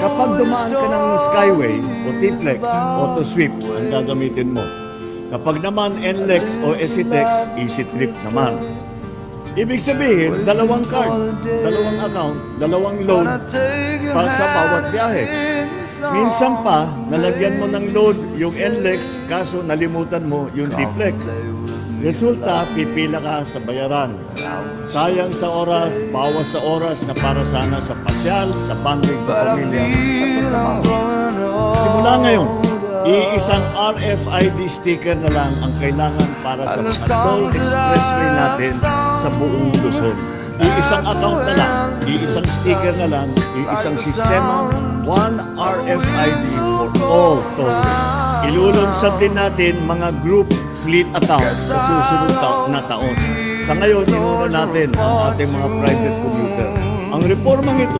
Kapag dumaan ka ng Skyway o T-Flex, Auto Sweep ang gagamitin mo. Kapag naman NLEX o EasyTex, Easy Trip naman. Ibig sabihin, dalawang card, dalawang account, dalawang load pa sa bawat biyahe. Minsan pa, nalagyan mo ng load yung NLEX, kaso nalimutan mo yung T-Flex. Resulta, pipila ka sa bayaran. Sayang sa oras, bawas sa oras na para sana sa pasyal, sa bonding But sa pamilya at sa trabaho. Simula ngayon, iisang RFID sticker na lang ang kailangan para sa mga toll expressway natin sa buong Luzon. Iisang account na lang, iisang sticker na lang, iisang sistema, one RFID for all tollways. Ilulunsad din natin mga group fleet account sa susunod ta- na taon. Sa ngayon, inuna natin ang ating mga private commuter. Ang reformang ito